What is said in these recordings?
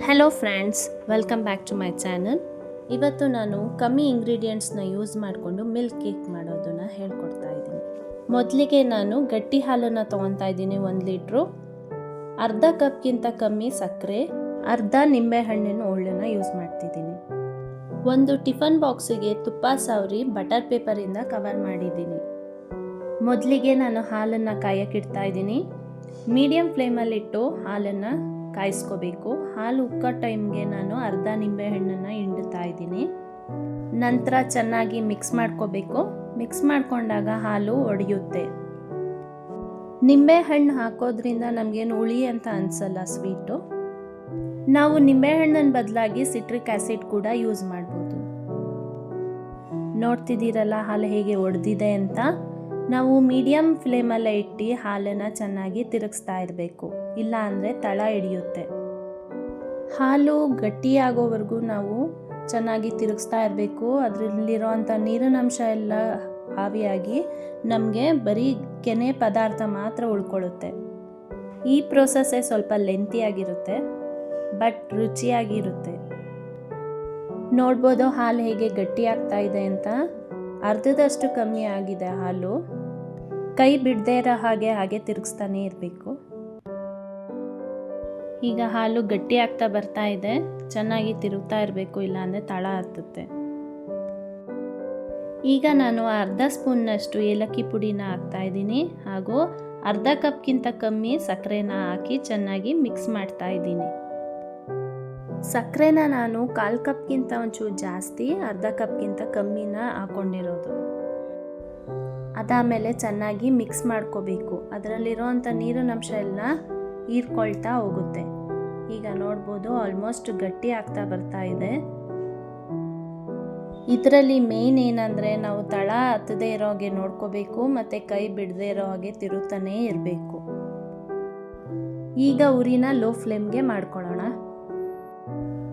Hello friends welcome back to my channel ಇವತ್ತು ನಾನು ಕಮ್ಮಿ ಇಂಗ್ರೀಡಿಯೆಂಟ್ಸ್ನ ಯೂಸ್ ಮಾಡಿಕೊಂಡು ಮಿಲ್ಕ್ ಕೇಕ್ ಮಾಡೋದನ್ನು ಹೇಳ್ಕೊಡ್ತಾ ಇದ್ದೀನಿ. ಮೊದಲಿಗೆ ನಾನು ಗಟ್ಟಿ ಹಾಲನ್ನು ತೊಗೊತಾ ಇದ್ದೀನಿ ಒಂದು ಲೀಟ್ರು ಅರ್ಧ ಕಪ್ಗಿಂತ ಕಮ್ಮಿ ಸಕ್ಕರೆ, ಅರ್ಧ ನಿಂಬೆಹಣ್ಣಿನ ಹೋಳನ್ನು ಯೂಸ್ ಮಾಡ್ತಿದ್ದೀನಿ. ಒಂದು ಟಿಫನ್ ಬಾಕ್ಸಿಗೆ ತುಪ್ಪ, ಸಾವ್ರಿ ಬಟರ್ ಪೇಪರಿಂದ ಕವರ್ ಮಾಡಿದ್ದೀನಿ. ಮೊದಲಿಗೆ ನಾನು ಹಾಲನ್ನು ಕಾಯಕ್ಕಿಡ್ತಾ ಇದ್ದೀನಿ. ಮೀಡಿಯಮ್ ಫ್ಲೇಮಲ್ಲಿಟ್ಟು ಹಾಲನ್ನು ಕಾಯಿಸ್ಕೋಬೇಕು. ಹಾಲು ಉಕ್ಕೋ ಟೈಮ್ಗೆ ನಾನು ಅರ್ಧ ನಿಂಬೆ ಹಣ್ಣನ್ನು ಹಿಂಡ್ತಾ ಇದ್ದೀನಿ. ನಂತರ ಚೆನ್ನಾಗಿ ಮಿಕ್ಸ್ ಮಾಡ್ಕೋಬೇಕು. ಮಿಕ್ಸ್ ಮಾಡಿಕೊಂಡಾಗ ಹಾಲು ಒಡೆಯುತ್ತೆ. ನಿಂಬೆಹಣ್ಣು ಹಾಕೋದ್ರಿಂದ ನಮಗೇನು ಹುಳಿ ಅಂತ ಅನಿಸಲ್ಲ ಸ್ವೀಟು. ನಾವು ನಿಂಬೆಹಣ್ಣಿನ ಬದಲಾಗಿ ಸಿಟ್ರಿಕ್ ಆ್ಯಸಿಡ್ ಕೂಡ ಯೂಸ್ ಮಾಡ್ಬೋದು. ನೋಡ್ತಿದ್ದೀರಲ್ಲ ಹಾಲು ಹೇಗೆ ಒಡೆದಿದೆ ಅಂತ? ನಾವು ಮೀಡಿಯಮ್ ಫ್ಲೇಮಲ್ಲೇ ಇಟ್ಟು ಹಾಲನ್ನು ಚೆನ್ನಾಗಿ ತಿರುಗಿಸ್ತಾ ಇರಬೇಕು. ಇಲ್ಲ ಅಂದರೆ ತಳ ಹಿಡಿಯುತ್ತೆ. ಹಾಲು ಗಟ್ಟಿಯಾಗೋವರೆಗೂ ನಾವು ಚೆನ್ನಾಗಿ ತಿರುಗಿಸ್ತಾ ಇರಬೇಕು. ಅದರಲ್ಲಿರೋಂಥ ನೀರಿನ ಅಂಶ ಎಲ್ಲ ಆವಿಯಾಗಿ ನಮಗೆ ಬರೀ ಕೆನೆ ಪದಾರ್ಥ ಮಾತ್ರ ಉಳ್ಕೊಳ್ಳುತ್ತೆ. ಈ ಪ್ರೋಸೆಸ್ಸೇ ಸ್ವಲ್ಪ ಲೆಂತಿಯಾಗಿರುತ್ತೆ ಬಟ್ ರುಚಿಯಾಗಿರುತ್ತೆ ನೋಡ್ಬೋದು ಹಾಲು ಹೇಗೆ ಗಟ್ಟಿಯಾಗ್ತಾ ಇದೆ ಅಂತ. ಅರ್ಧದಷ್ಟು ಕಮ್ಮಿ ಆಗಿದೆ ಹಾಲು. ಕೈ ಬಿಡದೇ ಇರೋ ಹಾಗೆ ಹಾಗೆ ತಿರುಗಿಸ್ತಾನೆ ಇರಬೇಕು. ಈಗ ಹಾಲು ಗಟ್ಟಿ ಆಗ್ತಾ ಬರ್ತಾ ಇದೆ. ಚೆನ್ನಾಗಿ ತಿರುಗ್ತಾ ಇರಬೇಕು ಇಲ್ಲಾಂದರೆ ತಳ ಹತ್ತುತ್ತೆ. ಈಗ ನಾನು ಅರ್ಧ ಸ್ಪೂನ್ನಷ್ಟು ಏಲಕ್ಕಿ ಪುಡಿನ ಹಾಕ್ತಾ ಇದ್ದೀನಿ. ಹಾಗೂ ಅರ್ಧ ಕಪ್ಗಿಂತ ಕಮ್ಮಿ ಸಕ್ಕರೆನ ಹಾಕಿ ಚೆನ್ನಾಗಿ ಮಿಕ್ಸ್ ಮಾಡ್ತಾ ಇದ್ದೀನಿ. ಸಕ್ಕರೆನ ನಾನು ಕಾಲು ಕಪ್ಗಿಂತ ಒಂಚೂರು ಜಾಸ್ತಿ, ಅರ್ಧ ಕಪ್ಗಿಂತ ಕಮ್ಮಿನ ಹಾಕ್ಕೊಂಡಿರೋದು ಅದಾದಮೇಲೆ ಚೆನ್ನಾಗಿ ಮಿಕ್ಸ್ ಮಾಡ್ಕೋಬೇಕು. ಅದರಲ್ಲಿರೋವಂಥ ನೀರಿನಂಶ ಎಲ್ಲ ಹೀರ್ಕೊಳ್ತಾ ಹೋಗುತ್ತೆ. ಈಗ ನೋಡ್ಬೋದು ಆಲ್ಮೋಸ್ಟ್ ಗಟ್ಟಿ ಆಗ್ತಾ ಬರ್ತಾ ಇದೆ. ಇದರಲ್ಲಿ ಮೇನ್ ಏನಂದರೆ ನಾವು ತಳ ಹತ್ತದೇ ಇರೋ ಹಾಗೆ ನೋಡ್ಕೋಬೇಕು, ಮತ್ತು ಕೈ ಬಿಡದೇ ಇರೋ ಹಾಗೆ ತಿರುತ್ತಾನೇ ಇರಬೇಕು. ಈಗ ಉರಿನ ಲೋ ಫ್ಲೇಮ್ಗೆ ಮಾಡ್ಕೊಳ್ಳೋಣ.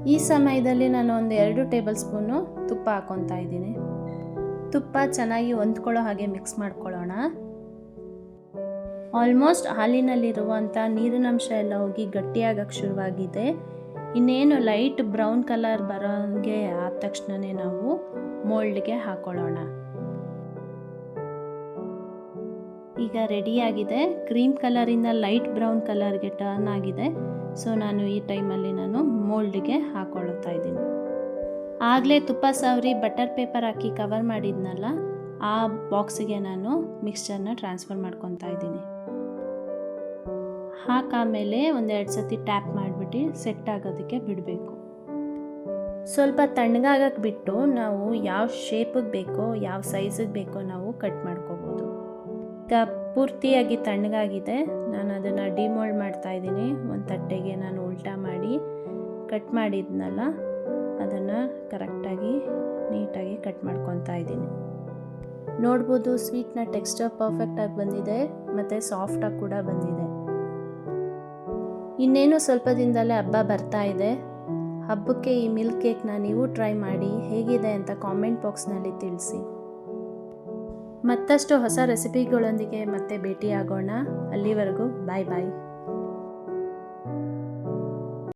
ಈ ಸಮಯದಲ್ಲಿ ನಾನು ಒಂದು ಎರಡು ಟೇಬಲ್ ಸ್ಪೂನು ತುಪ್ಪ ಹಾಕೊತಾ ಇದ್ದೀನಿ. ತುಪ್ಪ ಚೆನ್ನಾಗಿ ಹೊಂದ್ಕೊಳ್ಳೋ ಹಾಗೆ ಮಿಕ್ಸ್ ಮಾಡ್ಕೊಳ್ಳೋಣ. ಆಲ್ಮೋಸ್ಟ್ ಹಾಲಿನಲ್ಲಿರುವಂಥ ನೀರಿನಂಶ ಎಲ್ಲ ಹೋಗಿ ಗಟ್ಟಿಯಾಗಕ್ಕೆ ಶುರುವಾಗಿದೆ. ಇನ್ನೇನು ಲೈಟ್ ಬ್ರೌನ್ ಕಲರ್ ಬರೋಂಗೆ ಆದ ತಕ್ಷಣವೇ ನಾವು ಮೋಲ್ಡ್ಗೆ ಹಾಕೊಳ್ಳೋಣ. ಈಗ ರೆಡಿಯಾಗಿದೆ. ಕ್ರೀಮ್ ಕಲರಿಂದ ಲೈಟ್ ಬ್ರೌನ್ ಕಲರ್ಗೆ ಟರ್ನ್ ಆಗಿದೆ. ಸೊ ನಾನು ಈ ಟೈಮಲ್ಲಿ ನಾನು ಮೋಲ್ಡ್ಗೆ ಹಾಕೊಳ್ಳುತ್ತಾ ಇದ್ದೀನಿ. ಆಗಲೇ ತುಪ್ಪ ಸವರಿ, ಬಟರ್ ಪೇಪರ್ ಹಾಕಿ ಕವರ್ ಮಾಡಿದ್ನಲ್ಲ, ಆ ಬಾಕ್ಸಿಗೆ ನಾನು ಮಿಕ್ಸ್ಚರ್ನ ಟ್ರಾನ್ಸ್ಫರ್ ಮಾಡ್ಕೊತಾ ಇದ್ದೀನಿ. ಹಾಕಾಮೇಲೆ ಒಂದೆರಡು ಸತಿ ಟ್ಯಾಪ್ ಮಾಡಿಬಿಟ್ಟು ಸೆಟ್ ಆಗೋದಕ್ಕೆ ಬಿಡಬೇಕು. ಸ್ವಲ್ಪ ತಣ್ಣಗಾಗಕ್ಕೆ ಬಿಟ್ಟು ನಾವು ಯಾವ ಶೇಪಿಗೆ ಬೇಕೋ, ಯಾವ ಸೈಜಿಗೆ ಬೇಕೋ ನಾವು ಕಟ್ ಮಾಡ್ಕೋಬೋದು. ಈಗ ಪೂರ್ತಿಯಾಗಿ ತಣ್ಣಗಾಗಿದೆ. ನಾನು ಅದನ್ನು ಡಿಮೋಲ್ಡ್ ಮಾಡ್ತಾ ಇದ್ದೀನಿ. ಒಂದು ತಟ್ಟೆಗೆ ನಾನು ಉಲ್ಟಾ ಮಾಡಿ ಕಟ್ ಮಾಡಿದ್ನಲ್ಲ ಅದನ್ನು ಕರೆಕ್ಟಾಗಿ, ನೀಟಾಗಿ ಕಟ್ ಮಾಡ್ಕೊತಾ ಇದ್ದೀನಿ. ನೋಡ್ಬೋದು ಸ್ವೀಟ್ನ ಟೆಕ್ಸ್ಚರ್ ಪರ್ಫೆಕ್ಟಾಗಿ ಬಂದಿದೆ, ಮತ್ತು ಸಾಫ್ಟಾಗಿ ಕೂಡ ಬಂದಿದೆ. ಇನ್ನೇನು ಸ್ವಲ್ಪ ದಿನದಲ್ಲೇ ಹಬ್ಬ ಬರ್ತಾ ಇದೆ. ಹಬ್ಬಕ್ಕೆ ಈ ಮಿಲ್ಕ್ ಕೇಕ್ನ ನೀವು ಟ್ರೈ ಮಾಡಿ, ಹೇಗಿದೆ ಅಂತ ಕಾಮೆಂಟ್ ಬಾಕ್ಸ್ನಲ್ಲಿ ತಿಳಿಸಿ. ಮತ್ತಷ್ಟು ಹೊಸ ರೆಸಿಪಿಗಳೊಂದಿಗೆ ಮತ್ತೆ ಭೇಟಿಯಾಗೋಣ. ಅಲ್ಲಿವರೆಗೂ ಬಾಯ್ ಬಾಯ್.